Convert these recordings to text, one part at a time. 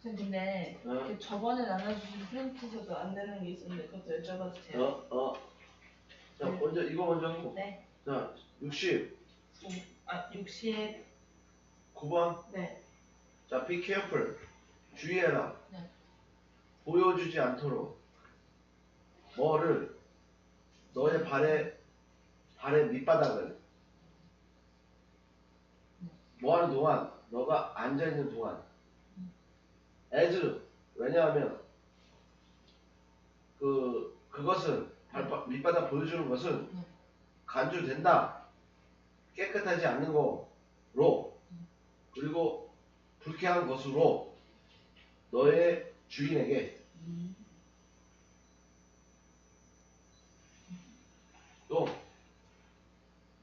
근데 어? 그 저번에 나눠주신 프린트에서도 안 되는 게 있었는데 그것도 여쭤봐도 돼요? 어? 어? 자 먼저 이거 먼저 하고 네. 자 60, 아 60. 9번 네. 자 be careful 주의해라 네. 보여주지 않도록 뭐를 너의 발의 발의 밑바닥을. 뭐하는 동안 너가 앉아 있는 동안. as 왜냐하면 그 그것은 발바, 밑바닥 보여주는 것은 네. 간주된다. 깨끗하지 않는 거로. 그리고 불쾌한 것으로 너의 주인에게 음. 또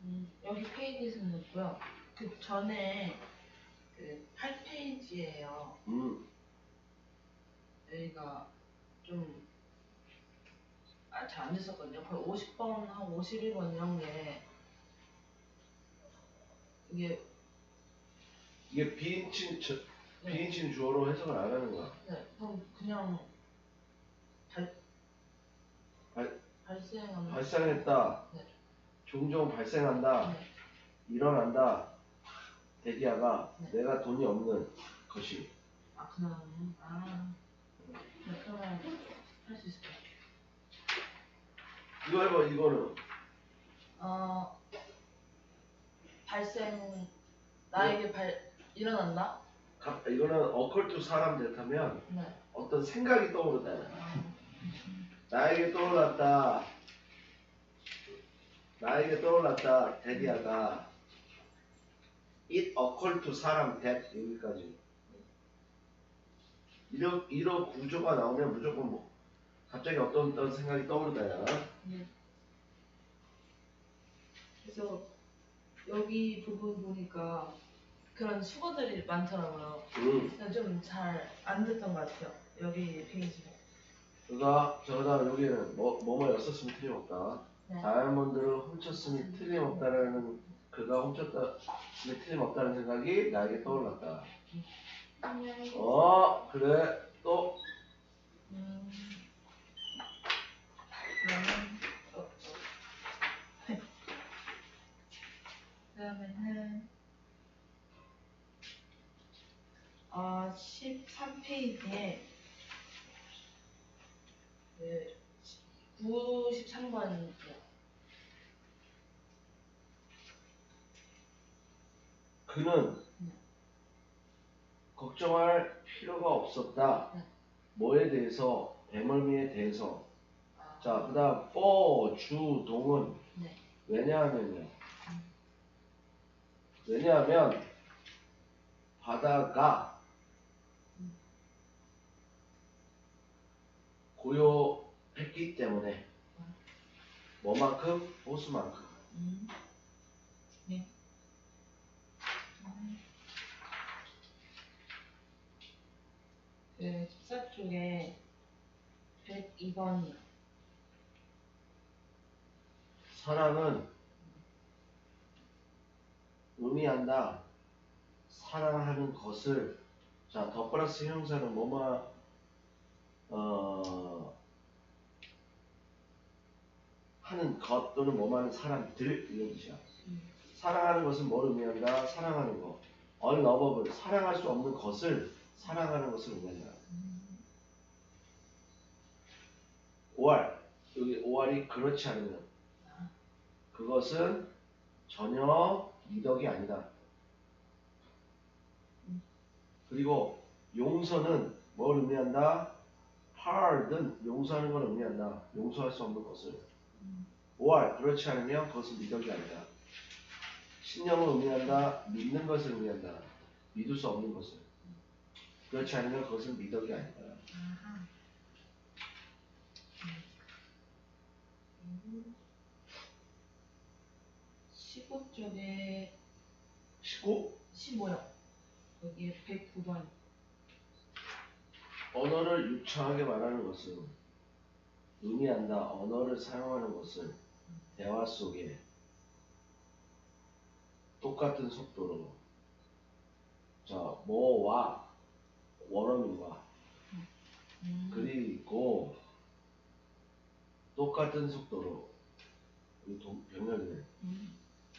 음, 여기 없고요. 그 전에 그 8페이지예요. 음, 여기가 좀 아, 잘 안 됐었거든요. 거의 50번, 한 51번 이런 게 이게 이게 비인칭 저- 네, 비인칭 주어로 해석을 안 하는 거야. 네, 그럼 그냥 발, 발- 발생하는 발생했다. 네. 종종 발생한다. 네. 일어난다. 대기하가 네. 내가 돈이 없는 것이. 아 그냥 아 네, 그러면 할수 있을 것. 이거 해봐 이거는 어 발생 나에게 발 일어난다? 가- 이거는 어컬트 사람 됐다면 네. 어떤 생각이 떠오르다. 아, 나에게 떠올랐다. 나에게 떠올랐다. 대디아가 it occurred to 사람 that 여기까지. 이런 이런 구조가 나오면 무조건 뭐 갑자기 어떤 어떤 생각이 떠오르다야. 네. 그래서 여기 부분 보니까 그런 수거들이 많더라고요. 음. 좀잘안 됐던 것 같아요. 여기 페이지가. 그가 저다 여기는 뭐 뭐뭐였었으면 틀림없다. 네. 다이아몬드를 훔쳤으니 틀림없다라는 그가 훔쳤다니 틀림없다는 생각이 나에게 떠올랐다. 어 그래 또 음. 그러면 어, 어. 그러면은 아 13페이지에 그 93번 그는 네. 걱정할 필요가 없었다. 네. 뭐에 대해서 배멀미에 대해서. 아, 자 그 다음 for 주 동은 네. 왜냐하면요. 왜냐하면 바다가 음. 고요했기 때문에 뭐만큼 호수만큼. 음. 네. 음. 그 14쪽에 102번이요. 사랑은 의미한다. 사랑하는 것을 자, 더 플러스 형사는 뭐뭐 어 하는 것 또는 뭐만 사람들 이런 뜻이야. 음. 사랑하는 것은 뭘 의미한다? 사랑하는 것. unlovable 사랑할 수 없는 것을 사랑하는 것을 의미한다. or 여기 or이 그렇지 않으면 그것은 전혀 미덕이 아니다. 그리고 용서는 뭘 의미한다? pardon 용서하는 걸 의미한다. 용서할 수 없는 것을. or 그렇지 않으면 그것은 미덕이 아니다. 신념을 의미한다. 믿는 것을 의미한다. 믿을 수 없는 것을. 그렇지 않으면 그것은 미덕이 아니다. 음. 15쪽에 19. 15요. 여기에 109번. 언어를 유창하게 말하는 것은 의미한다. 언어를 사용하는 것을 대화 속에 똑같은 속도로 자 뭐와 원어민과 음. 그리고 똑같은 속도로 이 동- 병렬이네 음.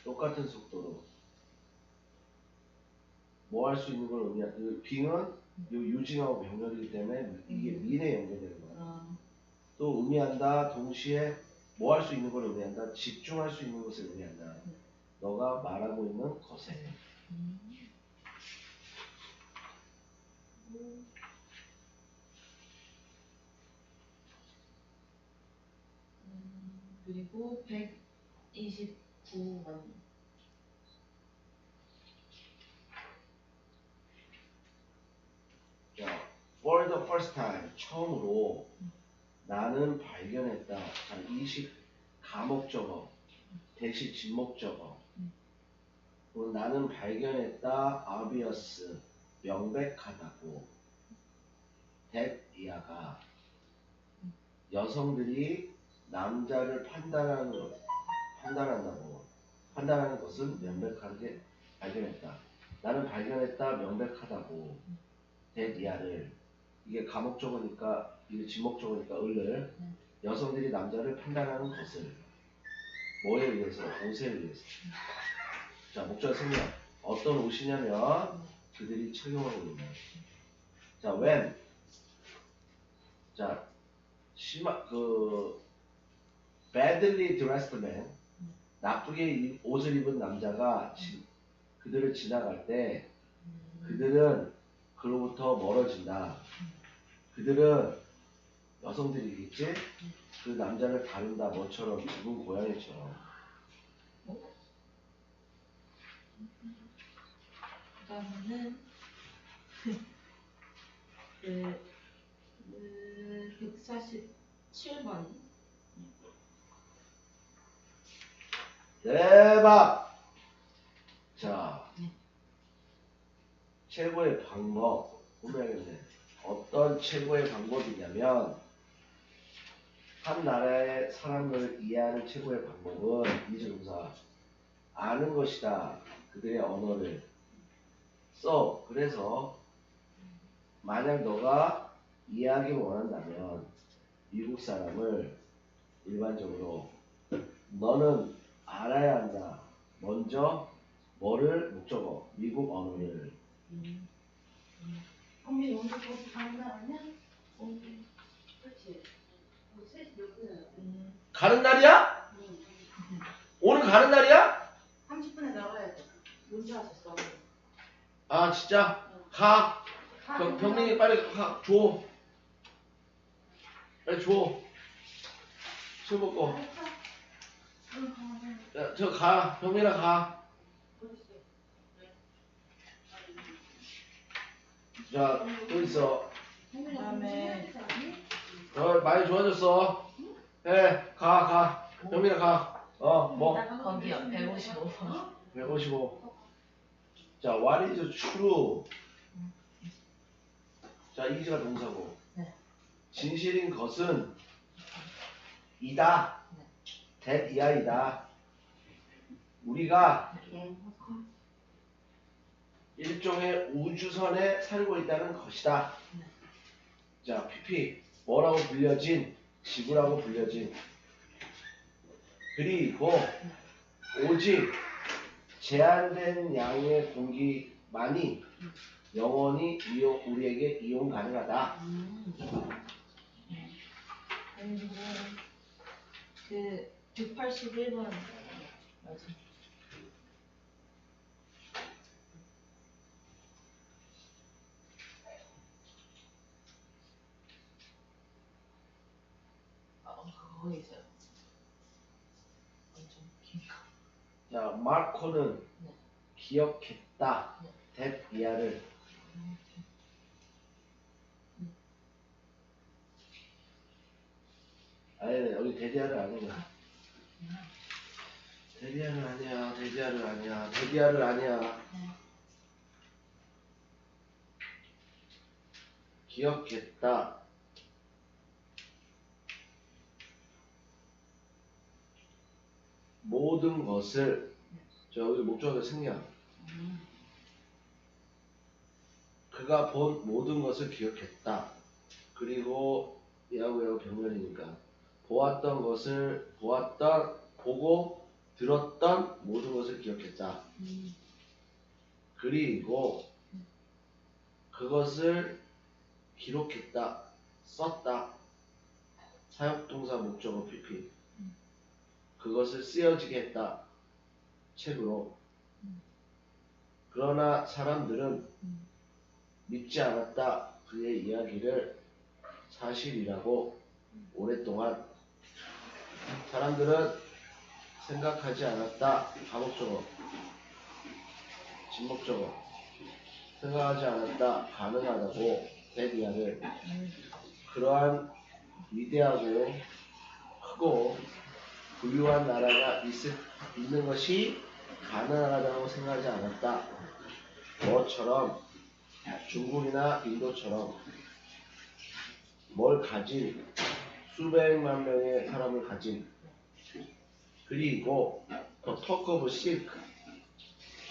똑같은 속도로 뭐 할 수 있는 걸 의미하 그 빙은 요 유징하고 병렬이기 때문에 이게 음. 민에 연결되는 거야. 아, 또 의미한다 동시에 뭐 할 수 있는 걸 의미한다 집중할 수 있는 것을 의미한다. 음. 너가 말하고 있는 것에 음. 음, 그리고 129번 자, for the first time 처음으로 나는 발견했다. 자, 이식 가목적어 대시 진목적어 음. 나는 발견했다. obvious 명백하다고. 이하가 여성들이 남자를 판단하는 것, 판단한다고. 판단하는 것은 명백하게 발견했다. 나는 발견했다 명백하다고. 대디아를. 이게 가목적어니까 이게 지목적어니까 을을 음. 여성들이 남자를 판단하는 것을 뭐에 의해서 옷에 의해서. 자 목적 설명 어떤 옷이냐면 그들이 착용하고 있는 자 when 자 심하 그 badly dressed man 나쁘게 이- 옷을 입은 남자가 지- 그들을 지나갈 때 음. 그들은 그로부터 멀어진다. 그들은 여성들이겠지? 그 남자를 다룬다. 뭐처럼 죽은 고양이처럼. 그다음에는 그, 그 147번 대박! 자, 네. 최고의 방법. 분명하겠네. 어떤 최고의 방법이냐면, 한 나라의 사람을 이해하는 최고의 방법은 이즈동사 아는 것이다. 그들의 언어를 써. 그래서 만약 너가 이해하기 원한다면 미국 사람을 일반적으로 너는 알아야 한다. 먼저 뭐를 목적어 미국 언어를 음. 언니 오늘 거기 가는 날 아니야? 어, 그렇지. 뭐 셋이 몇 분이야? 음. 가는 날이야? 오늘 가는 날이야? 30분에 나가야 돼. 문자 왔었어. 아 진짜 가. 병, 병민이 빨리 가. 줘. 빨리 줘. 술 먹고. 야, 저 가. 병민아 가. 자, 또 있어. 그다음에 어, 많이 좋아졌어. 해, 가, 가. 병민아 가. 어, 뭐? 거기요 155번 155. 자, what is true? 자, is가 동사고. 네. 진실인 것은 이다. 네. that 이하이다. 우리가 일종의 우주선에 살고 있다는 것이다. 네. 자, PP 뭐라고 불려진 지구라고 불려진 그리고 오직 제한된 양의 공기만이 영원히 이용, 우리에게 이용 가능하다. 음. 그 181번 맞아 어, 그거 있어 자, 마코는 네. 기억했다. 네. 이하를 아니 여기 대디아를 아니야. 대디아를 아니야. 대디아를 아니야. 대디아를 아니야. 네. 기억했다. 모든 것을 저 여기 목적어 생략 음. 그가 본 모든 것을 기억했다. 그리고 야구야구 병렬이니까 보았던 것을 보았던 보고 들었던 모든 것을 기억했다. 음. 그리고 그것을 기록했다, 썼다. 사역동사 목적어 PP. 그것을 쓰여지게 했다. 책으로. 그러나 사람들은 믿지 않았다. 그의 이야기를 사실이라고 오랫동안 사람들은 생각하지 않았다. 가목적어. 진목적어. 생각하지 않았다. 가능하다고 대비하를 그러한 위대하고 크고 부유한 나라가 있을, 있는 것이 가능하다고 생각하지 않았다. 뭐처럼 중국이나 인도처럼 뭘 가진 수백만 명의 사람을 가진 그리고 더 토커브 실크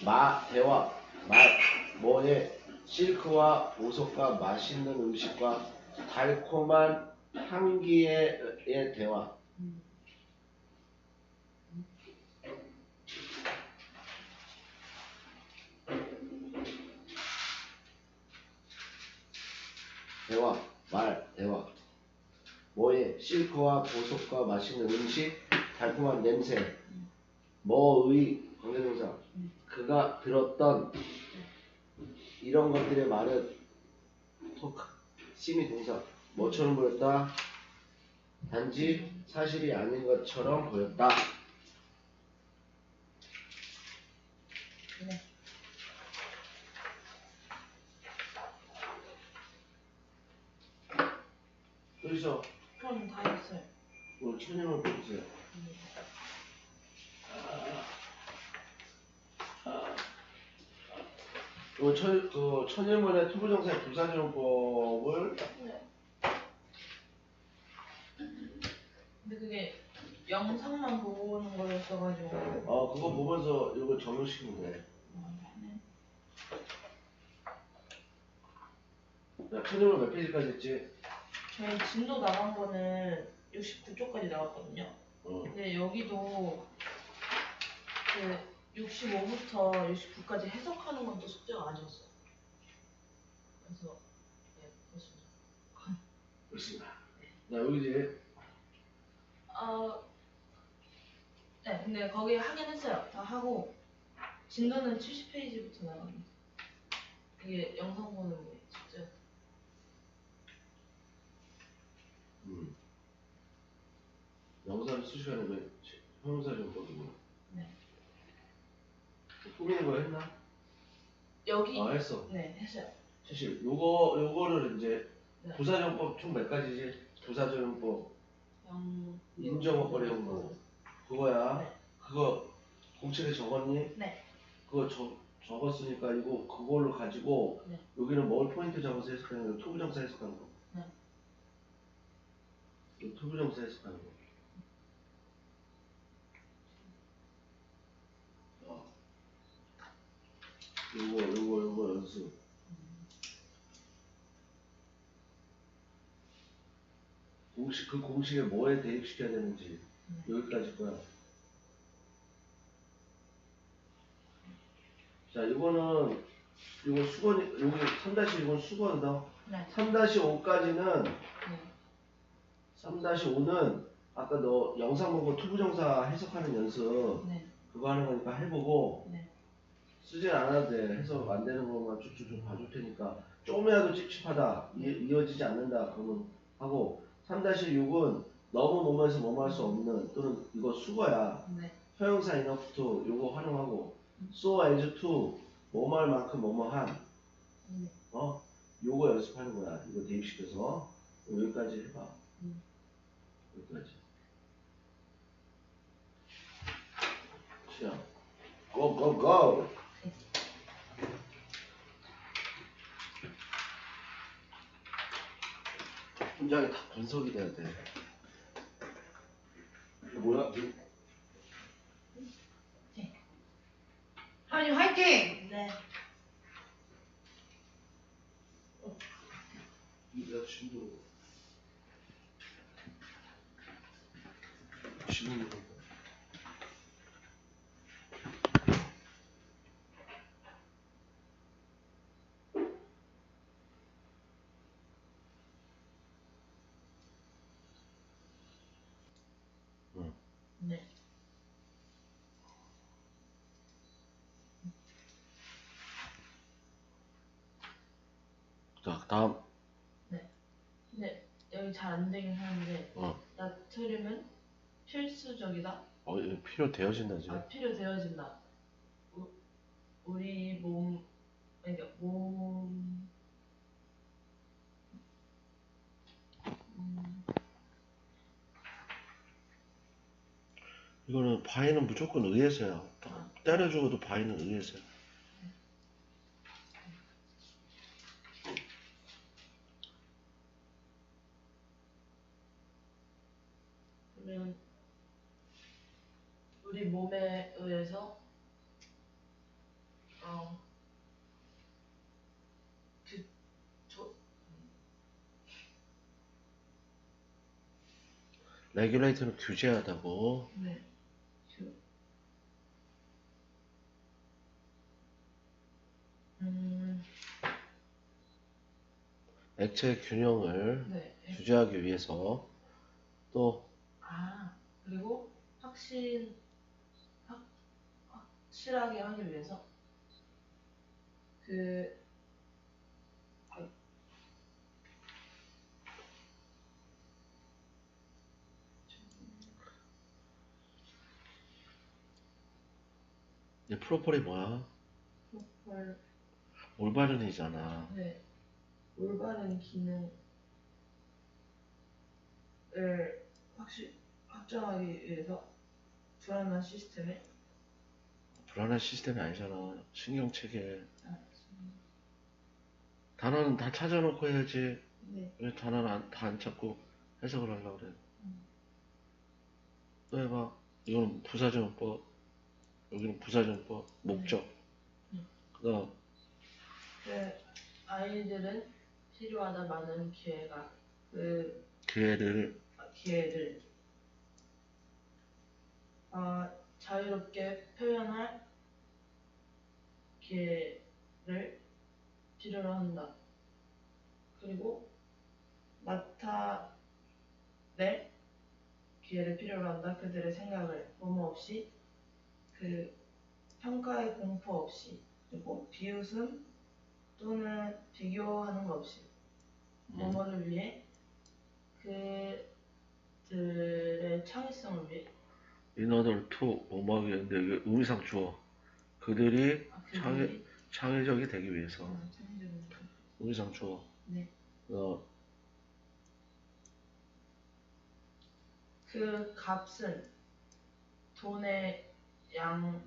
마 대화 말 뭐에 실크와 보석과 맛있는 음식과 달콤한 향기의 대화 대화, 말, 대화. 뭐에 실크와 보석과 맛있는 음식, 달콤한 냄새, 뭐의 관계동사. 그가 들었던 이런 것들의 말은 토크, 심의 동사. 뭐처럼 보였다? 단지 사실이 아닌 것처럼 보였다. 여기서 그럼 다 했어요. 오늘 천연을 보세요. 그 천, 그 천일문의 투부정사의 부사정법을 근데 그게 영상만 보고 오는 거였어가지고. 어 그거 보면서 이거 적용시키면 돼. 네. 야, 천일문 몇 페이지까지 했지? 저희 진도 나간 거는 69쪽까지 나왔거든요. 어. 근데 여기도 그 65부터 69까지 해석하는 건 또 숙제가 아니었어요. 그래서 네, 그렇습니다. 그렇습니다. 자 여기 이제 어, 네, 근데 거기 하긴 했어요. 다 하고 진도는 70페이지부터 나갑니다. 이게 영상 보는 게 숙제. 음. 영상 수시간에 왜 형용사 정법이고 네. 꾸미는 거 했나? 여기 아 했어. 네 했어요. 사실 요거 요거를 이제 네. 부사정법 총 몇 가지지? 부사정법 영 인정어거리 형법 그거야. 네. 그거 공책에 적었니? 네. 그거 적 적었으니까 이거 그걸로 가지고 네. 여기는 뭘 포인트 잡아서 해석하는 거, 투부정사 해석하는 거. 네. 이 투부정사 해석하는 거. 어. 요거 요거 요거 연습. 공식 그 공식에 뭐에 대입시켜야 되는지 여기까지 거야. 자 이거는 이거 수건 여기 3-1건 수건이다. 네. 3-5까지는 네. 3-5는 아까 너 영상 보고 투부정사 해석하는 연습 네. 그거 하는 거니까 해보고 네. 쓰진 않아도 돼 해석 안 되는 것만 쭉쭉 좀 봐줄 테니까 조금이라도 찝찝하다 이, 이어지지 않는다 그러면 하고 3-6은 너무 뭐뭐해서 뭐뭐 할 수 없는 또는 이거 수거야 네. 형용사 enough to 요거 활용하고 so as to 뭐뭐 할 만큼 뭐뭐 한 네. 어? 요거 연습하는 거야 이거 대입시켜서 여기까지 해봐 음. 여기까지. 자, 고, 고, 고! 현장이 다 분석이 돼야 돼. 이게 뭐야? 이게 하나님 화이팅! 네. 이게 내가 힘들어. 자 다음. 근데 여기 잘 안 되긴 하는데 어, 나트륨은 필수적이다. 어 이거 필요되어진다 지금 아, 필요되어진다. 우, 우리 몸, 그러니까 몸, 음, 이거는 바위는 무조건 의에서야 아, 때려 죽어도 바위는 의에서야 그러면 우리 몸에 의해서 어, 그, 조, 레귤레이터는 규제하다고. 네, 그, 음, 액체 균형을 네, 유지하기 위해서 또 아, 그리고 확신, 확, 확실하게 하기 위해서 그, 아, 이 프로폴이 뭐야? 뭘, 올바른이잖아. 네, 올바른 기능을 확실, 확정하기 위해서 불안한 시스템에 불안한 시스템이 아니잖아. 신경체계. 아, 단어는 다 찾아놓고 해야지. 네, 왜 단어는 다 안 찾고 해석을 하려고 그래. 음. 또 해봐. 이거는 부사전법. 여기는 부사전법. 목적. 음. 그 다음, 그 아이들은 필요하다 많은 기회가 그 기회를 기회를 어, 자유롭게 표현할 기회를 필요로 한다. 그리고 나타낼 기회를 필요로 한다. 그들의 생각을 뭐뭐 없이 그 평가의 공포 없이 그리고 비웃음 또는 비교하는 것 없이 음, 뭐뭐를 위해 그들의 창의성을 위해 in order to 뭐뭐 하기 했는데 이게 의미상 주어. 그들이 아, 창의- 창의적이 되기 위해서. 것. 의미상 주어. 네. 어, 그 값은 돈의 양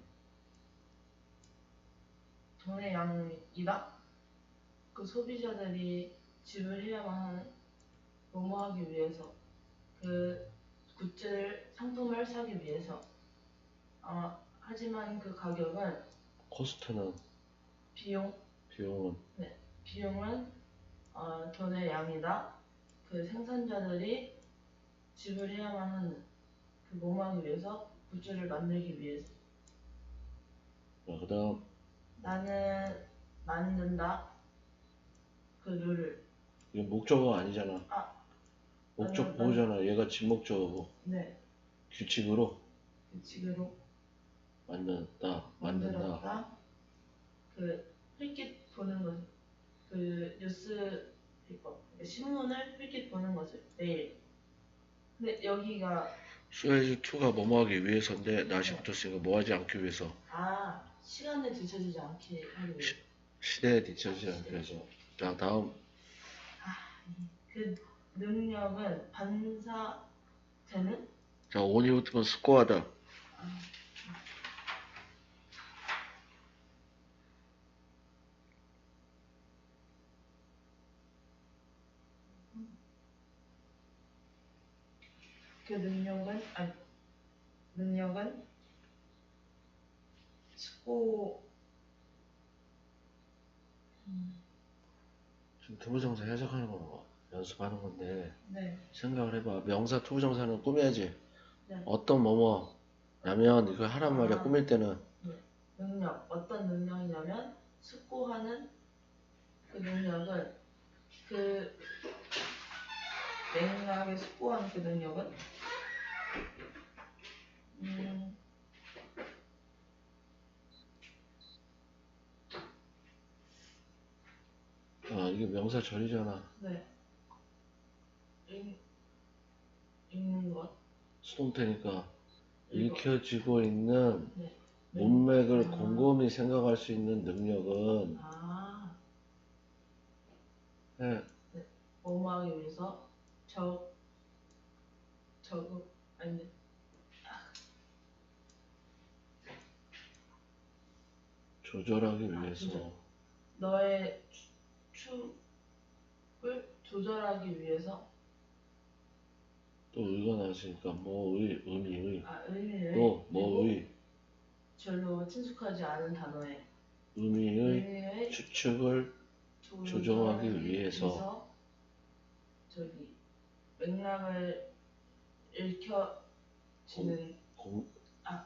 돈의 양이다. 그 소비자들이 지불해야만 하는 뭐뭐 하기 위해서 그 굿즈를 상품을 사기 위해서. 아, 하지만 그 가격은 코스트는? 비용? 비용은? 비용은 어, 돈의 양이다. 그 생산자들이 지불해야만 하는 그 뭐하기 위해서 굿즈를 만들기 위해서 어, 그 다음 나는 만든다. 그 룰을 이게 목적어가 아니잖아. 아. 목적 아니요, 보호잖아. 얘가 진목적어고 네 규칙으로 규칙으로 만든다. 만든다. 만들었다. 그 흘깃 보는 것, 그 뉴스 페이퍼, 그 신문을 흘깃 보는 것을 매일. 근데 여기가 수에즈 2가 뭐뭐 하기 위해서인데 나시 붙었으니까 뭐 하지 않기 위해서 아 시간에 뒤처지지 않게 하기 위해. 시대에 뒤처지지 않기 위해서 자 다음. 그 능력은 반사되는? 자 붙으면 스코어다. 그 능력은 아니 능력은 스코 지금 투부정사 해석하는 거 연습하는 건데 네. 생각을 해봐. 명사 투부정사는 꾸며야지. 네. 어떤 뭐뭐냐면 이거 하란 말이야 아. 꾸밀 때는. 능력 어떤 능력이냐면 숙고하는 그 능력은 그 맥락에 숙고하는 그 능력은? 음, 아 이게 명사 절이잖아. 네. 읽, 읽는 것. 수동태니까. 읽혀지고 있는 네. 문맥을 아. 곰곰이 생각할 수 있는 능력은 아. 예, 뭐뭐하기 위해서 저 저거 아니 조절하기 아, 위해서. 너의 추- 축을 조절하기 위해서 또 의가 나왔으니까 뭐의 의미의 아 의미의 또 뭐의 별로 친숙하지 않은 단어의 의미의 의미의 추측을 조정하기 위해서. 저기 맥락을 읽혀지는 공- 아.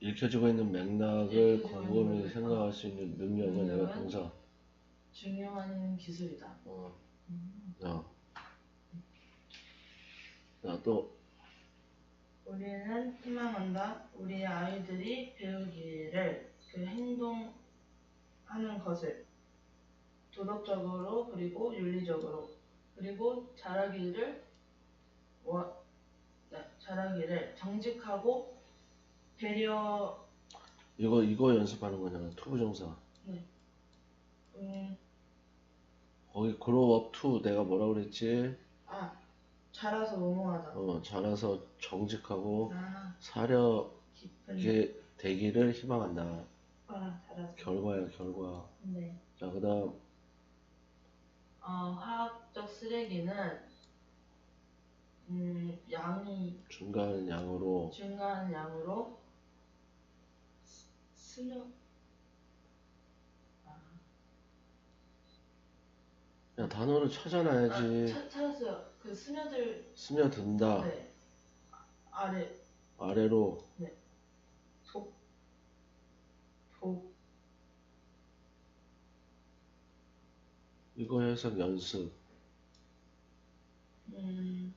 읽혀지고 있는 맥락을 읽혀지고 곰곰이 생각할 수 있는 능력은 내가? 동사 중요한 기술이다. 어, 음. 자, 자, 또. 우리는 희망한다. 우리 아이들이 배우기를 그 행동하는 것을 도덕적으로 그리고 윤리적으로 그리고 잘하기를 원, 네, 잘하기를 정직하고 배려. 이거 이거 연습하는 거잖아. 투부정사. 음, 거기 grow up to 내가 뭐라 그랬지? 아 잘해서 무모하다. 어 자라서 정직하고 아 사려 깊은 이게 되기를 희망한다. 아 잘해서. 결과야 결과. 네. 자 그다음. 어, 화학적 쓰레기는 음, 양이 중간 양으로. 중간 양으로 스- 스며 아, 야 단어를 아, 찾아놔야지. 찾- 찾았어요. 그 스며들 스며든다. 네. 아래. 아래로. 속 독, 이거 해석 연습. 음,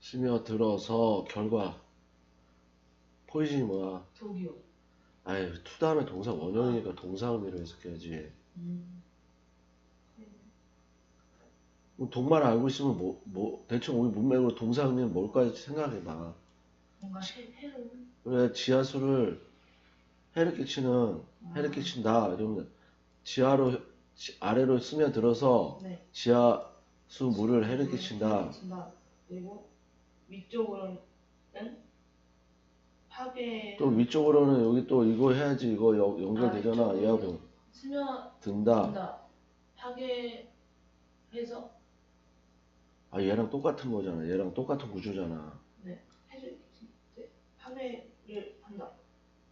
스며들어서 결과. 포이즌이 뭐야? 독이요. 아유 투 다음에 동사 원형이니까 동사 의미로 해석해야지. 음, 뭐 동말 알고 있으면 뭐, 뭐 대충 우리 문맥으로 동사 의미는 뭘까 생각해봐. 뭔가 해, 해로운 그래 지하수를 해를 끼치는 해를 끼친다 이러면 지하로 지- 아래로 스며들어서 네. 지하수 물을 해를 끼친다. 끼친다. 그리고 위쪽으로는 파괴. 또 위쪽으로는 여기 또 이거 해야지 이거 연- 연결되잖아. 아, 얘하고 스며 든다. 된다. 파괴해서 아 얘랑 똑같은 거잖아 얘랑 똑같은 구조잖아 네, 파괴를 한다.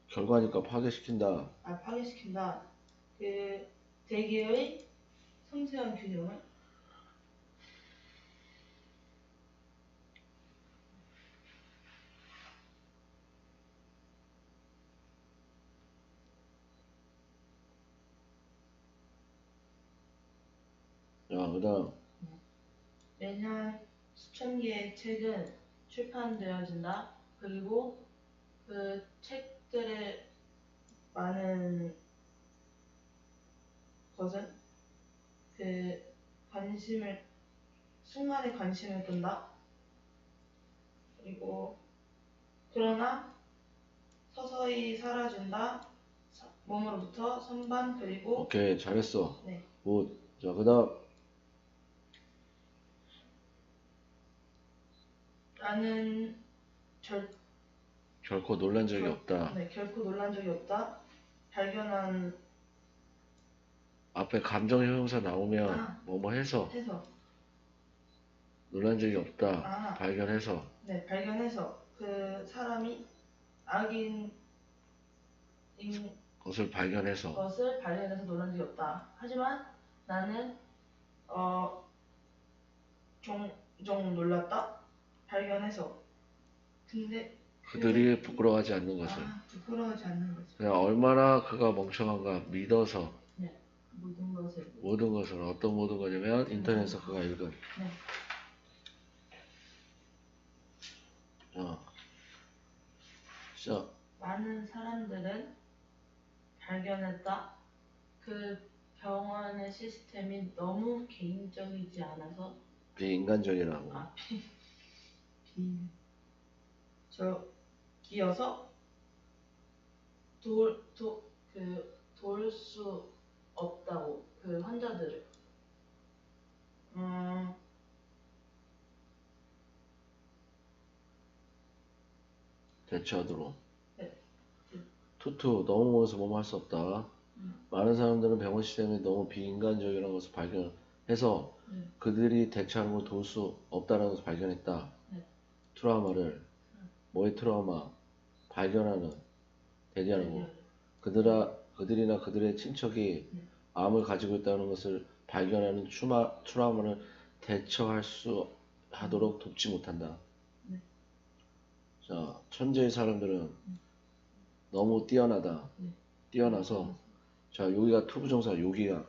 결과니까 파괴시킨다 아 파괴시킨다. 그 대기의 섬세한 균형을 야 그 다음 매년 수천 개의 책은 출판되어진다. 그리고 그 책들의 많은 것은 그 관심을 순간에 관심을 끈다. 그리고 그러나 서서히 사라진다. 사- 몸으로부터 선반 그리고 오케이 잘했어 네. 굿자 그다음 나는 절 결코 놀란 적이 결- 없다 네, 결코 놀란 적이 없다. 발견한 앞에 감정 형용사 나오면 아. 뭐뭐 해서 해서 놀란 적이 없다 아. 발견해서 네 발견해서 그 사람이 악인인 것을 발견해서 것을 발견해서 놀란 적이 없다. 하지만 나는 어 종종 놀랐다. 발견해서 근데 그들이 부끄러워하지 않는 것을 아, 부끄러워하지 않는 거지. 그냥 얼마나 그가 멍청한가 믿어서 모든 것을 모든 것을 어떤 모든 거냐면 인터넷에서 그가 읽은 네. 어. 자, 많은 사람들은 발견했다. 그 병원의 시스템이 너무 개인적이지 않아서 비인간적이라고 아, 비, 비, 저, 기어서 돌, 도, 그, 돌 수 없다고, 그 환자들을. 음, 대처하도록 네. 투투 너무 멀어서 뭐뭐 할 수 없다 음. 많은 사람들은 병원 시스템이 너무 비인간적이라는 것을 발견해서 네. 그들이 대처하는 걸 도울 수 없다는 것을 발견했다 네. 트라우마를 뭐의 트라우마 발견하는 네. 그들아 그들이나 그들의 친척이 네. 암을 가지고 있다는 것을 발견하는 추마, 트라우마를 대처할 수 하도록 돕지 못한다. 네. 자, 천재의 사람들은 너무 뛰어나다. 네. 뛰어나서 자, 여기가 투부정사, 여기가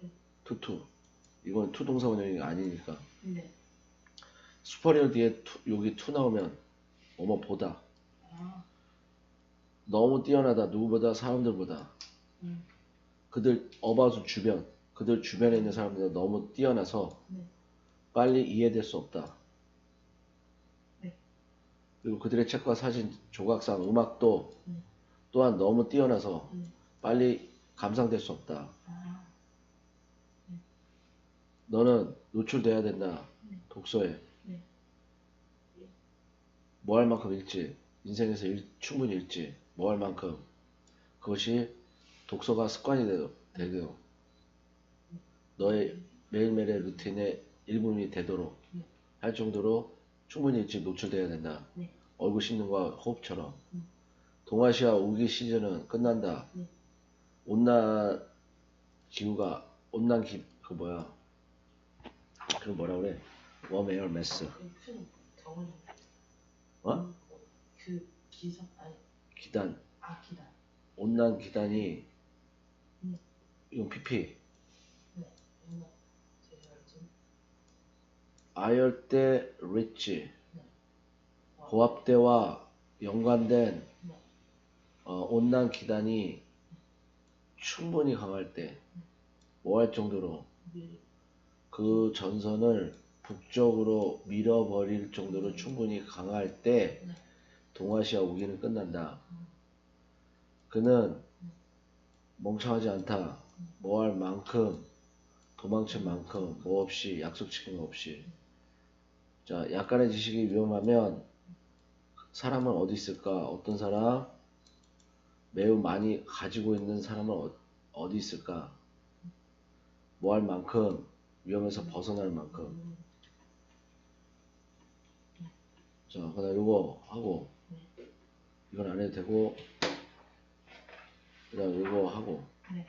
네. 투투. 이건 투동사 원형이 아니니까. 네. 슈퍼리어 뒤에 투, 여기 투 나오면 어머 보다. 아, 너무 뛰어나다. 누구보다 사람들보다. 음. 그들 어바웃 주변, 그들 주변에 있는 사람들보다 너무 뛰어나서 네. 빨리 이해될 수 없다. 네. 그리고 그들의 책과 사진, 조각상, 음악도 음. 또한 너무 뛰어나서 음. 빨리 감상될 수 없다. 아, 너는 노출돼야 된다. 네. 독서에. 네. 뭐할 만큼 읽지. 인생에서 읽- 충분히 읽지. 뭐 할 만큼. 그것이 독서가 습관이 되도, 되도록. 너의 매일매일의 루틴의 일부분이 되도록 네. 할 정도로 충분히 일찍 노출돼야 된다. 네. 얼굴 씻는 거와 호흡처럼. 음. 동아시아 우기 시즌은 끝난다. 네. 온난 기후가 온난 기 그 뭐야? 그 뭐라 그래? 웜에어 매스. 어? 그 기사 아니 기단. 아 기다. 온난 기단이 음. 이건 PP. 좀 아열대 리치. 와. 고압대와 연관된 네. 어, 온난 기단이 충분히 강할 때 뭐할 정도로 밀그 전선을 북쪽으로 밀어버릴 정도로 충분히 강할 때 네. 동아시아 우기는 끝난다. 음. 그는 멍청하지 않다. 뭐할 만큼 도망칠 만큼 뭐 없이 약속 지킨 거 없이 자 약간의 지식이 위험하면 사람은 어디 있을까? 어떤 사람? 매우 많이 가지고 있는 사람은 어, 어디 있을까? 뭐 할 만큼 위험에서 벗어날 만큼 음. 자 그다음 요거 하고. 이건 안 해도 되고. 그다음 요거 하고. 네.